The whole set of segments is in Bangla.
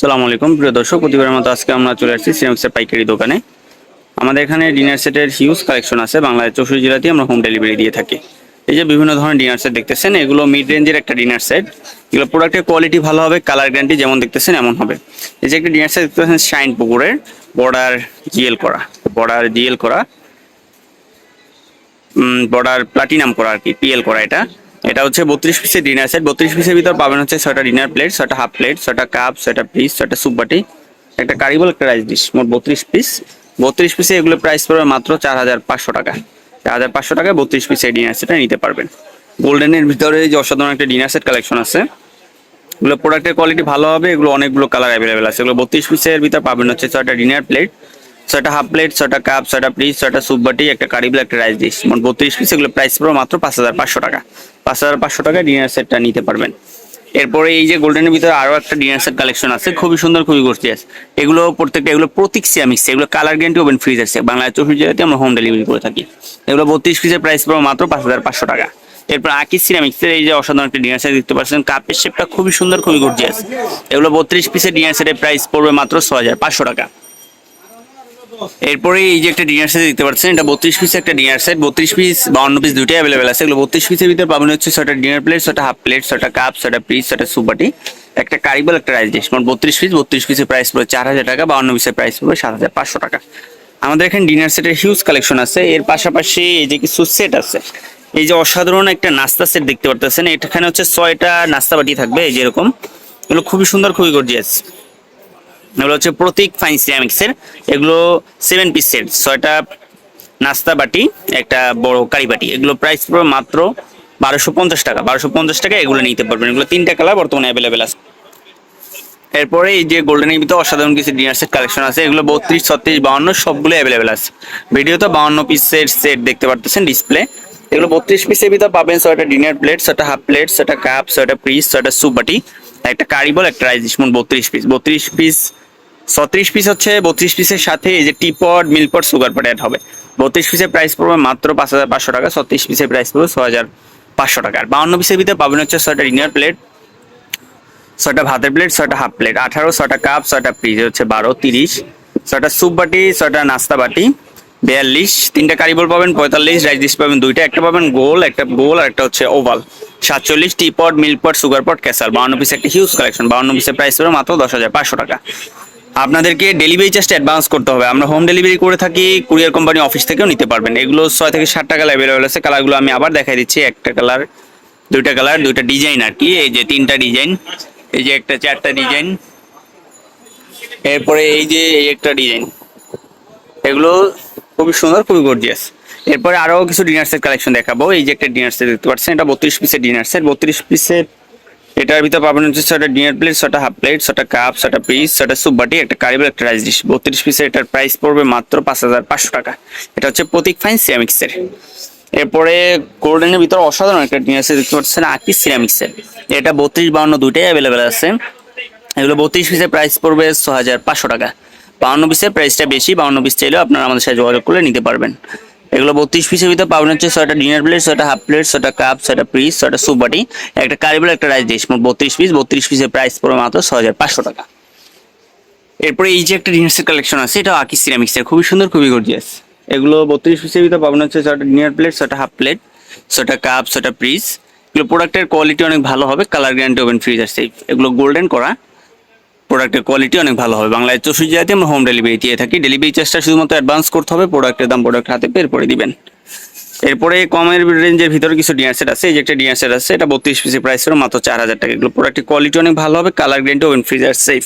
সালামু আলাইকুম। প্রিয় দর্শক, প্রতিবারের মতো আজকে আমরা চলে আসছি সিনেমিক্সের পাইকারি দোকানে। আমাদের এখানে ডিনার সেটের হিউজ কালেকশন আছে। বাংলাদেশ চৌষট্টি জেলাতেই আমরা হোম ডেলিভারি দিয়ে থাকি। এই যে বিভিন্ন ধরনের ডিনার সেট দেখতেছেন, এগুলো মিড রেঞ্জের একটা ডিনার সেট এগুলো প্রোডাক্টের কোয়ালিটি ভালো হবে কালার গ্যারান্টি যেমন দেখতেছেন এমন হবে। এই যে একটা ডিনার সেট দেখতেছেন শাইন পুকুরের বর্ডার জিএল করা বর্ডার জিএল করা বর্ডার প্লাটিনাম করা আর কি পিএল করা এটা। এটা হচ্ছে বত্রিশ পিসের ডিনার সেট বত্রিশ পিসের ভিতর পাবেন হচ্ছে ছয়টা ডিনার প্লেট ছয়টা হাফ প্লেট ছয়টা কাপ ছয়টা পিস ছয়টা সুপ বাটি, একটা কারিবল একটা রাইস ডিশ মোট বত্রিশ পিস বত্রিশ পিসে এগুলো প্রাইস পড়বে মাত্র চার হাজার পাঁচশো টাকা। চার হাজার পাঁচশো টাকায় বত্রিশ পিসের ডিনার সেটটা নিতে পারবেন। গোল্ডেনের ভিতরে যে অসাধারণ একটা ডিনার সেট কালেকশন আছে। এগুলো প্রোডাক্টের কোয়ালিটি ভালো হবে, এগুলো অনেকগুলো কালার অ্যাভেলেবেল আছে। এগুলো বত্রিশ পিসের ভিতর পাবেন হচ্ছে ছয়টা ডিনার প্লেট ছয়টা হাফ প্লেট ছয়টা কাপ ছয়টা প্লিস ছয়টা সুপ বাটি, একটা কারিবল একটা রাইস ডিশ মোট বত্রিশ পিস এগুলো প্রাইস পড়বে মাত্র পাঁচ হাজার পাঁচশো টাকা। পাঁচ হাজার পাঁচশো টাকায় ডিনার সেটটা নিতে পারবেন। এরপরে এই যে গোল্ডেনের ভিতরে আরও একটা ডিনার সেট কালেকশন আছে, খুবই সুন্দর, খুবই গর্জিয়াস এগুলো প্রত্যেকটা, এগুলো প্রতীক সিয়ামিক্স এগুলো কালার গ্যারান্টি ওভেন ফ্রিজ আছে। বাংলাদেশ চৌষট্টি জেলাতে আমরা হোম ডেলিভারি করে থাকি। এগুলো বত্রিশ পিসের প্রাইস পড়বে মাত্র পাঁচ হাজার পাঁচশো টাকা। এরপর আকিস সিরামিক্সের এই যে অসাধারণ একটা ডিনার সেট দেখতে পাচ্ছেন কাপের শেপটা খুবই সুন্দর, খুবই গর্জিয়াস এগুলো বত্রিশ পিসের ডিনার সেটের প্রাইস পড়বে মাত্র ছ হাজার পাঁচশো টাকা। এরপরে এই যে একটা ডিনার সেট দেখতে পাচ্ছেন, এটা বত্রিশ পিস একটা ডিনার সেট বত্রিশ পিস বাউন্ন পিস দুটোই অ্যাভেলেবেল আছে। এগুলো বত্রিশ পিসের ভিতরে পাবেন হচ্ছে ছয়টা ডিনার প্লেট ছয়টা হাফ প্লেট ছয়টা কাপ ছয়টা পিস ছয়টা সুপাটি একটা কারিবল একটা রাইস ডিশ মোট বত্রিশ পিস বত্রিশ পিসের প্রাইস পড়বে চার হাজার টাকা, বাউন্ন পিসের প্রাইস পড়বে সাত হাজার পাঁচশো টাকা। আমাদের এখানে ডিনার সেটের হিউজ কালেকশন আছে। এর পাশাপাশি এই যে কিছু সেট আছে, এই যে অসাধারণ একটা নাস্তা সেট দেখতে পারতেছেন। এখানে হচ্ছে ছয়টা নাস্তা বাটি থাকবে, এই যেরকম এগুলো খুবই সুন্দর, খুবই গর্জিয়াস এগুলো হচ্ছে প্রতীক ফাইন সিরামিক্সের এগুলো সেভেন পিস সেট ছয়টা নাস্তা বাটি, একটা বড় কারি বাটি। এগুলো প্রাইস পড়বে মাত্র বারোশো পঞ্চাশ টাকা। বারোশো পঞ্চাশ টাকা এগুলো নিতে পারবেন। এগুলো তিনটা কালার বর্তমানে অ্যাভেলেবেল আছে। এরপরে এই যে গোল্ডেনের ভিতরে অসাধারণ কিছু ডিনার সেট কালেকশন আছে। এগুলো বত্রিশ, ছত্রিশ, বাউন্ন, সবগুলো অ্যাভেলেবেল আছে। ভিডিও তো বাউন্ন পিসের সেট দেখতে পারতেছেন ডিসপ্লে এগুলো বত্রিশ পিসের ভিতরে পাবেন ছয়টা ডিনার প্লেট ছয়টা হাফ প্লেট ছয়টা কাপ ছয়টা পিস ছয়টা সুপ বাটি, একটা কারিবল একটা রাইস মোট বত্রিশ পিস বত্রিশ পিস ছত্রিশ পিস হচ্ছে, বত্রিশ পিসের সাথে এই যে teapot milk pot sugar pot add হবে। বত্রিশ পিসের প্রাইস পড়বে মাত্র পাঁচ হাজার পাঁচশো টাকা, ছত্রিশ পিসের প্রাইস পড়বে ছ হাজার পাঁচশো টাকা। আর বাউন্ন পিসের ভিতরে পাবেন হচ্ছে ছয়টা ডিনার প্লেট ছয়টা ভাতের প্লেট ছয়টা হাফ প্লেট আঠারো, ছয়টা কাপ ছয়টা পিস হচ্ছে বারো, তিরিশ, ছয়টা স্যুপ বাটি, ছয়টা নাস্তা বাটি, বিয়াল্লিশ, তিনটা কারিবল পাবেন, পঁয়তাল্লিশ রাইস ডিশ পাবেন দুইটা, একটা পাবেন গোল, একটা গোল, আর একটা হচ্ছে ওভাল সাতচল্লিশ টি পট মিল্ক পট সুগার পট ক্যাসাল বাউন্ন পিস একটা হিউজ কালেকশন বাউন্ন পিসের প্রাইস পড়বে মাত্র দশ হাজার পাঁচশো টাকা। আপনাদেরকে ডেলিভারি চার্জটা অ্যাডভান্স করতে হবে। আমরা হোম ডেলিভারি করে থাকি কুরিয়ার কোম্পানি অফিস থেকেও নিতে পারবেন। এগুলো ছয় থেকে ষাট টাকা অ্যাভেলেবেল আছে। কালারগুলো আমি আবার দেখাই দিচ্ছি। একটা কালার দুইটা কালার দুইটা ডিজাইন আর কি। এই যে তিনটা ডিজাইন এই যে একটা, চারটা ডিজাইন এরপরে এই যে এই একটা ডিজাইন এগুলো খুবই সুন্দর, খুবই গর্জিয়াস এরপরে আরও কিছু ডিনার সেট কালেকশন দেখাবো। এই যে একটা ডিনার সেট দেখতে পাচ্ছেন, এটা বত্রিশ পিসের ডিনার সেট বত্রিশ পিসের এটার ভিতরে পাবেন হচ্ছে ছয়টা ডিনার প্লেট ছয়টা হাফ প্লেট ছয়টা কাপ ছয়টা পিস ছয়টা সুপ বাটি, একটা কারিবল একটা রাইস ডিশ বত্রিশ পিসের এটার প্রাইস পড়বে মাত্র পাঁচ হাজার পাঁচশো টাকা। এটা হচ্ছে প্রতীক ফাইন সিরামিক্সের এরপরে গোল্ডেনের ভিতরে অসাধারণ একটা ডিনার সেট দেখতে পাচ্ছেন আকিস সিরামিক্সের এটা বত্রিশ বাউন্ন দুইটাই অ্যাভেলেবেল আছে। এগুলো বত্রিশ পিসের প্রাইস পড়বে ছ হাজার পাঁচশো টাকা। বাউন্ন পিসের প্রাইসটা বেশি, বাউন্ন পিস চাইলেও আপনারা আমাদের সাথে যোগাযোগ করে নিতে পারবেন। এগুলো বত্রিশ পিসের ভিতরে পাবেন হচ্ছে ছয়টা ডিনার প্লেট ছয়টা হাফ প্লেট ছয়টা কাপ ছয়টা পিস ছয়টা সুপ বাটি, একটা কারিবল একটা রাইস ডিশ মোট বত্রিশ পিস বত্রিশ পিসের প্রাইস পড়বে মাত্র ছ হাজার পাঁচশো টাকা। এরপরে এই যে একটা ডিনার সেট কালেকশন আছে এটা আকিস সিরামিক্সের খুবই সুন্দর, খুবই গর্জিয়াস এগুলো বত্রিশ পিসের ভিতরে পাবেন হচ্ছে ছয়টা ডিনার প্লেট ছয়টা হাফ প্লেট ছয়টা কাপ ছয়টা পিস এগুলো প্রোডাক্টের কোয়ালিটি অনেক ভালো হবে কালার গ্যারান্টি ওভেন ফ্রিজ আছে। এগুলো গোল্ডেন করা। প্রোডাক্টের কোয়ালিটি অনেক ভালো হবে। বাংলায় চৌষট্টি জেলাতে আমরা হোম ডেলিভারি দিয়ে থাকি। ডেলিভারি চার্জটা শুধুমাত্র অ্যাডভান্স করতে হবে প্রোডাক্টের দাম প্রোডাক্ট হাতে বের করে দিবেন। এরপরে কমের রেঞ্জের ভিতরে কিছু ডিনার সেট আছে। এই যে একটা ডিনার সেট আছে, এটা বত্রিশ পিসের প্রাইস হলো মাত্র চার হাজার টাকা। এগুলো প্রোডাক্টের কোয়ালিটি অনেক ভালো হবে colour guarantee oven freezer safe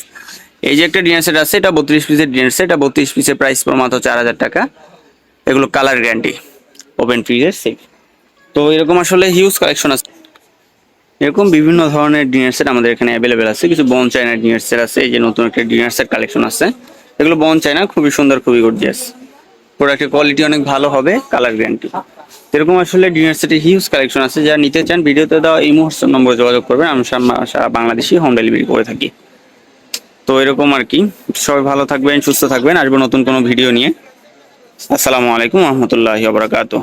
এই যে একটা ডিনার সেট আছে, এটা বত্রিশ পিসের ডিনার সেট এটা বত্রিশ পিসের প্রাইস পড়ে মাত্র চার হাজার টাকা। এগুলো colour guarantee oven freezer safe তো এরকম আসলে হিউজ কালেকশন আছে। এরকম বিভিন্ন ধরনের ডিনার সেট আমাদের এখানে অ্যাভেলেবেল আছে। কিছু বন চায়না ডিনার সেট আছে, এই যে নতুন একটা ডিনার সেট কালেকশন আছে। এগুলো বন চায়না খুবই সুন্দর, খুবই গর্জিয়াস প্রোডাক্টের কোয়ালিটি অনেক ভালো হবে কালার গ্যারান্টি এরকম আসলে ডিনার সেটের হিউজ কালেকশন আছে। যারা নিতে চান, ভিডিওতে দেওয়া এই মুহূর্তের নম্বরে যোগাযোগ করবেন। আমি সারা- বাংলাদেশি হোম ডেলিভারি করে থাকি। তো এরকম আর কি। সবাই ভালো থাকবেন, সুস্থ থাকবেন। আসব নতুন কোনো ভিডিও নিয়ে। আসসালামু আলাইকুম রহমতুল্লাহি বারাকাতুহ।